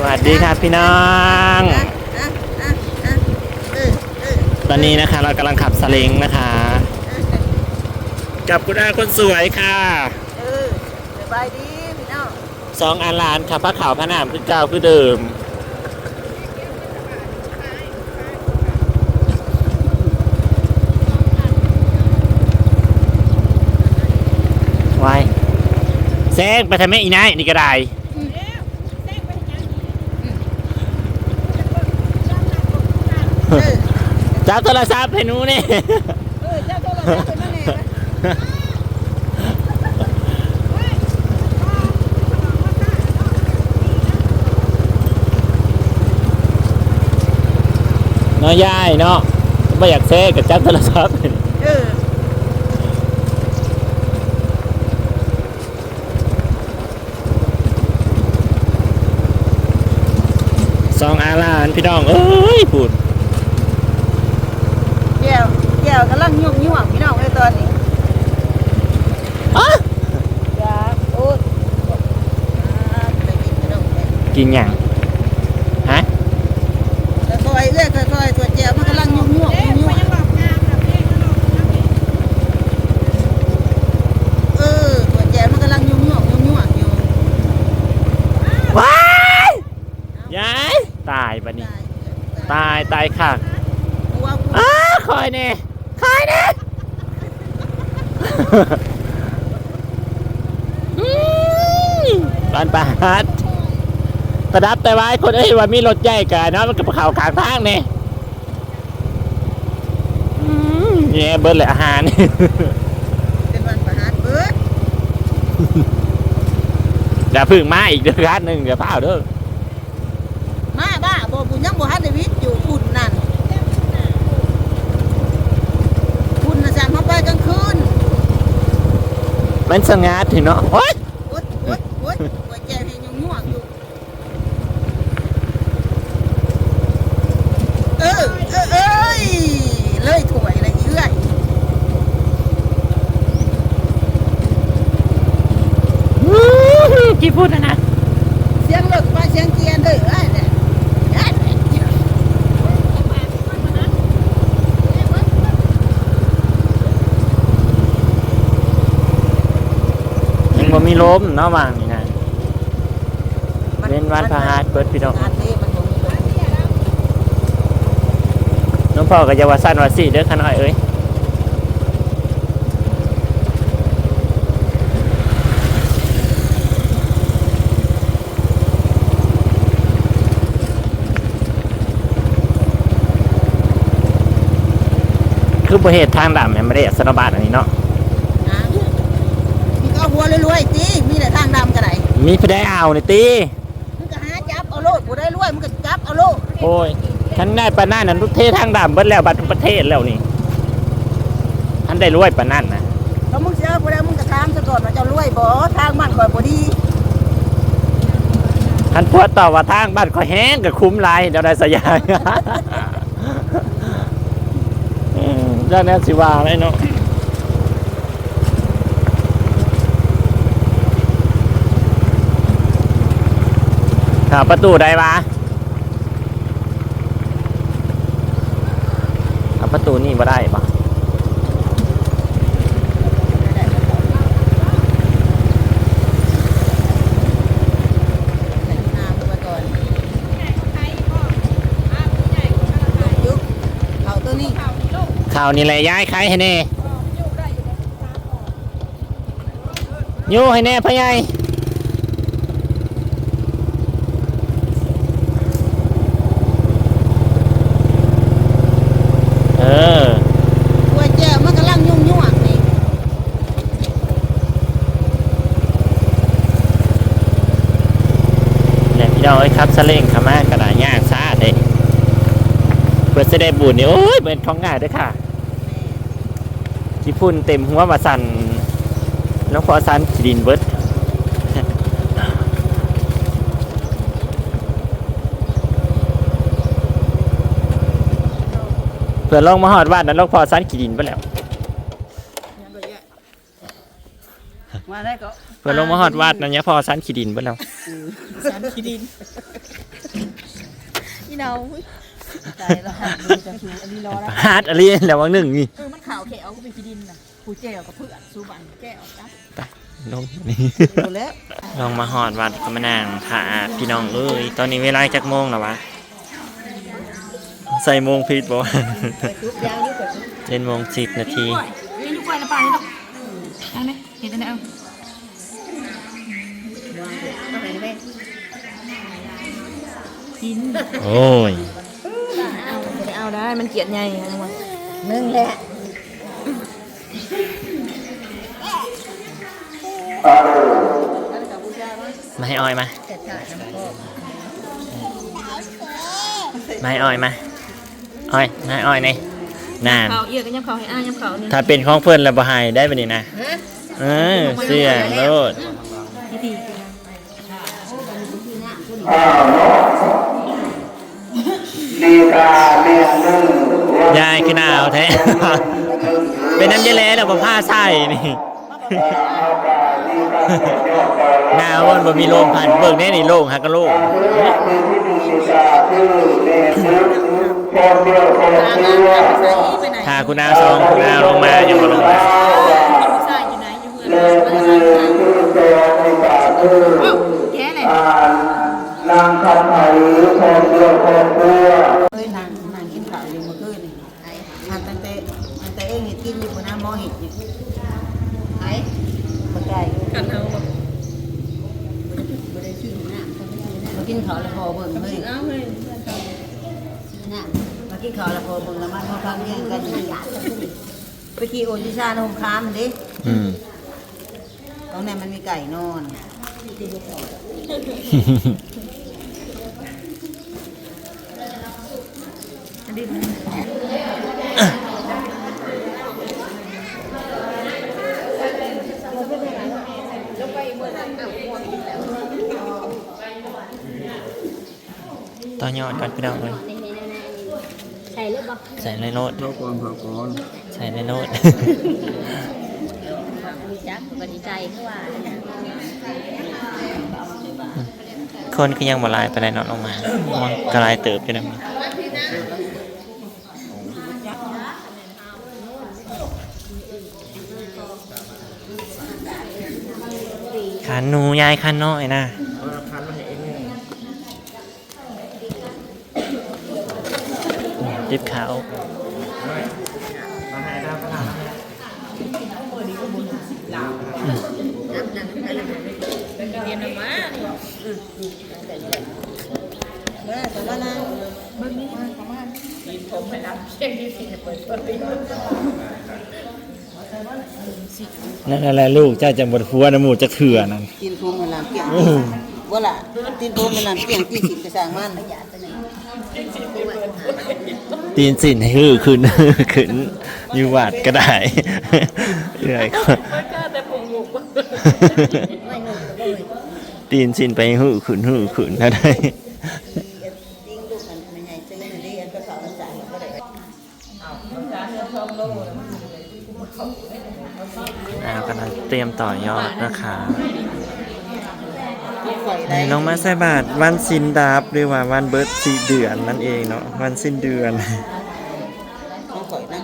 สวัสดีครับพี่น้องอะอะอะอะเออเออตอนนี้นะคะเรากำลังขับสลิงนะคะ กับคุณอาคนสวยค่ะเออสบายดีพี่น้องสองอันลานขับพระขาวพระนามคือเก่าคือเดิมไว้แซงไปทำไมอีนายนี่ก็ได้ เออ จับโทรศัพท์ให้หนูนี่เออเจ้าโทรศัพท์เป็นนั่นเองนะเนาะยายเนาะไม่อยากแซงกับจับโทรศัพท์เออสองอาลานพี่น้องเอ้ยปูดแก้ว แก้วกำลังยุ่งยุ่งพี่น้องเลยตอนนี้อะจ้าโอ้ยอ่าไปกินพี่น้องไปกินอย่างฮะค่อยๆเอื้อยค่อยๆตัวแก้วมันกำลังยุ่งยุ่งยุ่งยุ่งเออตัวแก้วมันกำลังยุ่งยุ่งยุ่งยุ่งอยู่ว้ายยายตายปะนี่ตายตายตายค่ะกลัวกลัวอ้าคอยเน่ คอยเน่อืมบ้านปาฮัดกระดับแต่ว่าไอ้คนเอ้ยว่ามีรถใหญ่กันเนาะมันกับเขาขางทางเนี่ยอืมเนี่ยเบิร์ดเลยอาหารเป็นวันประหารเบิดอย่าพึ่งมาอีกเดือนหนึ่งเดี๋ยวเปล่าเด้อมาบ้าบ่บุญยังบ่ฮัดได้วิทย์อยู่ฝุ่นนั่น ฝุ่นน่ะสั่งเขาไปกลางคืนมันสงัดถึงเนาะโอ๊ยโอ๊ยโอ๊ยโอ๊ยหัวใจเห็นยังง่วงอยู่เออเออเอ้ยเลยถวยเลยเอื้อยกี่พูดนะนะเสียงรถมาเสียงเกียร์เด้อเอ้ยเนี่ยเอ้ยเนี่ย ยังบ่มี ลมเนาะว่างนี่นะเล่นวันพาหาดเปิดพี่น้องงานนี้มันบ่มีลมน้องพ่อกับเยาวสันว่าสิเด้อขน้อยเอ้ยคือประเหตุทางดำเนี่ยไม่ได้อัสนบาตอันนี้เนาะอะมีก็เอาหัวรวยๆติมี แต่ทางดำก็ได้มีพได้เอานี่ตีมึงก็หาจับเอาโลดกูได้รวยมึงก็จับเอาโลดโอ้ยฉันได้ปานนั่นน่ะทุกเททางดำเบิดแล้วบัตรประเทศแล้วนี่ฉันได้รวยปานนั่นนะถ้ามึงเสียกูได้มึงก็ถามซะก่อนว่าเจ้ารวยบ่ทางมันข่อยบ่ดีฉันพวดต่อว่าทางบ้านก็แห้งกับคุ้มไรเดี๋ยวได้สยายอืมเจ้าแน่สิว่าเลยเนาะ หาประตูได้ปะเอาประตูนี่มาได้ปะใส่น้ำไว้ก่อนยุบเขาตัวนี้ข่าวนี่แหละย้ายใครให้แน่อยู่ให้แน่พ่อใหญ่เออ หัวแจ้วมันกำลังยุ่งยุ่งนี่ เน้องเอ้ยครับสเล่งขามากระดาษยากซาเด้เพื่อจะได้บุญนี่โอ้ยเป็นท้องง่ายด้วยค่ะที่พุ่นเต็มหัวมาสั่นน้องพอสันขีดินเบิดเพื่อลงมาหอดวัดนั้นลวงพอสันขีดินไปแล้วมาได้ก็ เพื่อลงมาหอดวัดนั้นเนี่ยพอสันขีดินไปแล้วสันขี้ดินพี่เนาใจละหักจะชูอันนี้รอแล้วฮาร์ดอะไรแล้ววังหนึ่งนี่เออมันข่าวแขวก็เป็นขี้ดินน่ะผู้แก้วกับเพื่อนสู้บันแก้วจ้ะไปลงนี่ดูแล้วลองมาหอดวัดก็มานั่งค่ะพี่น้องเอ้ยตอนนี้เวลาจักโมงแล้ววะใส่โมงผิดบ่ทุกยางยุบแบบเจ็ดโมงสิบนาทีนี่ลูกไฟน้ำปลานี่ต้องได้ไหมเห็นได้เอาต้องไห กินโอ้ยเอาไม่เอาได้มันเกลียดไงเอามานึ่งแหละมาให้อ้อยมามาให้อ้อยมาอ้อยมาให้อ้อยนี่นานเขาเอียกันยำเขาให้อ้ายยำเขาเนี่ยถ้าเป็นของเพื่อนแล้วบ่ให้ได้ปะนี่นะเออเสียงโลดพี่ที ลีกาเมียนนึ่ง ยายคือหนาวแท้ เป็นน้ำเยลแล้วบ่ผ้าใส่นี่ หนาวมันบ่มีลมผ่านเบิ่งแน่นี่โล่งฮักกะโล่งถ้าคุณอาสองคุณอาลงมาอยังบ่ลงมา ใส่อยู่ไหนอยู่เพื่อน เลคือชื่อเจอลีกาชื่อ แค่ไหน อ่านนางคำไผ่คนเดียวคนเดียว เอ้ยนางนางกินข้าวอยู่เมื่อคืนนี่ทานตั้งแต่ตั้งแต่เองเห็ดกินอยู่บนน้ำหม้อเห็ดอยู่ไอ้ปัจจัยกันเอาแบบมากินข้าวแล้วพอเบิ่งเลยเอาเลยมา กินข้าวแล้วพอเบิ่งแล้วมันมาฟังเรื่องกันไปขี่โอจิชาโนมค้ามมันดิอืม ตรงนั้นมันมีไก่นอนต่อยอดก่อนพี่น้องเลยใส่ เลยบ่ใส่ในโน้ตก่อนก่อนใส่ในโน้ตมีจักก็ดีใจคือว่าเนี่ยคนก็ยังบ่ลายไปได้เนาะลงมามันก็ลายเติบอยู่นะขันหนูยายขันน้อยนะ จิบขาวแม่แต่ว่านะเบิ่งนี่ประมาณนั่นแหละลูกเจ้าจังบดฟัวน้ำมูจะเถื่อนั่นกินพวงเวลาเกี่ยงว่าล่ะกินพวงเวลาเกี่ยงที่สิบกระสางมัน ตีนสินให้ฮือขึ้นขึ้นอยู่วัดก็ได้เอื่อยก็ตีนสินไปฮือขึ้นฮือขึ้นก็ได้ติ้งลูกมันไม่ใหญ่ซื้อนี่อันก็ได้อ่ากำลังเตรียมต่อยอดนะคะ ข่อยได้น้องมาใส่บาทวันสินดาบหรือว่าวันเบิร์ดสี่เดือนนั่นเองเนาะวันสิ้นเดือนต้องข่อยนะ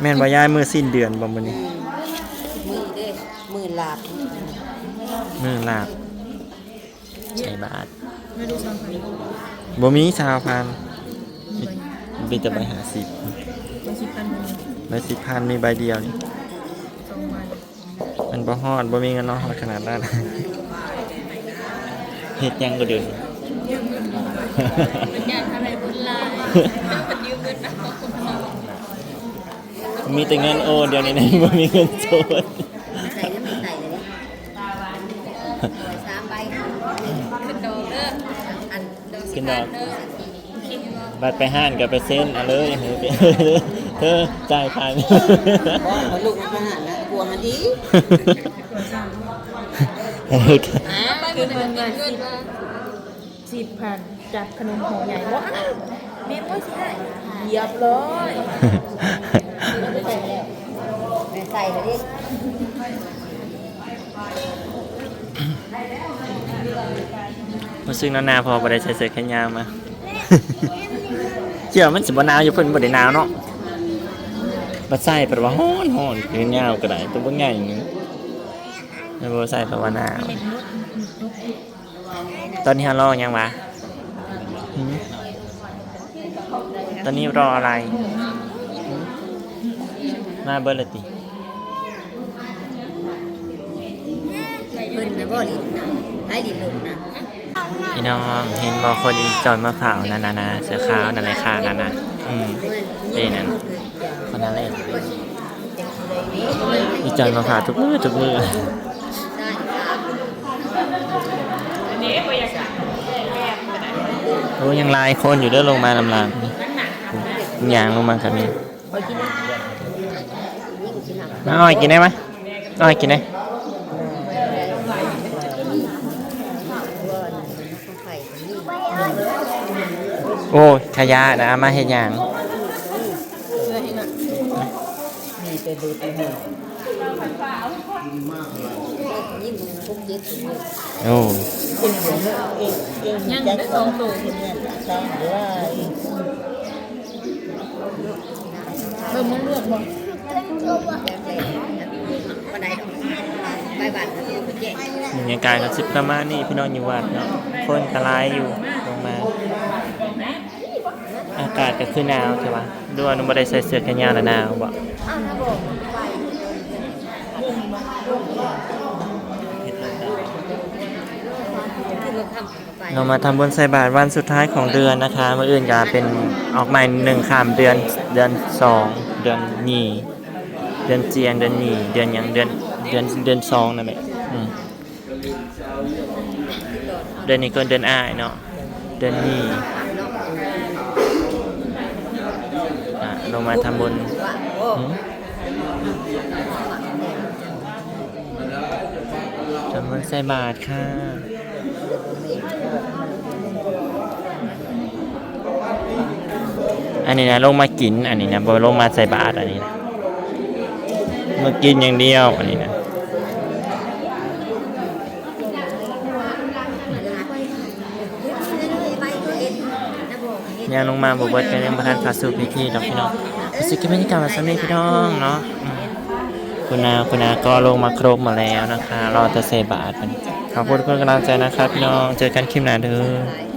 แม่นว่ายายมือสิ้นเดือนบ่มื้อนี้ มือเด้มือลาบมือลาบใส่บาทบ่มีชาวพันมีมีแต่ใบหาสิบใบสิบพันมีใบเดียวนี่มันบ่ฮอดบ่มีเงินเนาะขนาดนั้น เฮ็ดหยังก็เดินอยากอะไรบุญลายมันยืมเงินนะมีแต่เงินโอนเดี๋ยวนี้นะบ่มีเงินโอนใส่น้ำมันใส่เลยสามใบขึ้นดอกเด้ออันดอกขึ้นดอกเด้อคิดว่าบัตรไปห้านกับไปเซ็นเอาเลยเฮ้ยไปเธอจ่ายพันบอกว่าลูกมันขนาดนะกลัวมันดีอ่า คือเงินเงินสิบสิบพันจัดขนมห่อใหญ่ว้าเมมว่าสิได้เหยียบเลยใส่เลยดิรู้สึกนานาพอบ่ได้ใส่เสื้อแขนยาวมาเชื่อมันสิบนาวอยู่เพิ่นบ่ได้หนาวเนาะบ่ใส่แปลว่าฮ้อนฮ้อนคือยาวก็ได้ตัวบ่ใหญ่นึงแล้วบ่ ใส่แปลว่าหนาวตอนนี้ฮะรอยังวะหืมตอนนี้รออะไรหืมมาเบิดและติเพิ่นนะบ่ดินนะให้ดินลงนะพี่น้องเห็นบ่คนอีจอยมะพร้าวนั่นน่ะนะเสื้อขาวนั่นแหละค่ะนั่นน่ะอืมเอ้นั่นคนนั้นเลยอีจอยมะพร้าวทุกมื้อทุกมื้อ อันนี้บ่อยากจะแอบบ่ได้ โอ้ยังลายคนอยู่เด้อลงมาลำลางอย่างลงมาครับนี่มาอ้อยกินได้ไหมอ้อยกินได้โอ้ยขยะนะเอามาเห็ดหยาง มีแต่ดูแต่หู โอ้ยังได้สองตัวเนี่ยตามหรือว่าเบิ่งมันเลือกบ่บรรยากาศก็สิประมาณนี้พี่น้องอยู่วัดเนาะคนกระลายอยู่ลงมา อากาศก็คือหนาวใช่ปะด้วยนุ่มบได้ใส่เสื้อแขนยาวแล้วหนาวบ่ เรามาทำบุญใส่บาตรวันสุดท้ายของเดือนนะคะเมื่ออื่นก็เป็นออกใหม่หนึ่งขามเดือนเดือนสองเดือนหนีเดือนเจียงเดือนหนีเดือนยังเดือนเดือนเดือนสองนั่นแหละเดือนนี้ก็เดือนอ้ายเนาะเดือนหนีลงมาทำบุญทำบุญใส่บาตรค่ะ อันนี้นะลงมากินอันนี้นะบ่ลงมาใส่บาตรอันนี้นะมากินอย่างเดียวอันนี้นะยังลงมาบวชกันยังประทานเข้าสูพิธีดอกพี่น้องสึกบรรยากาศแบบนี้พี่น้องเนาะคุณนาคุณนาก็ลงมาครบมาแล้วนะคะ รอจะใส่บาตรกันขอบคุณทุกคนกำลังใจนะครับพี่น้องเจอกันคลิปหน้าเด้อ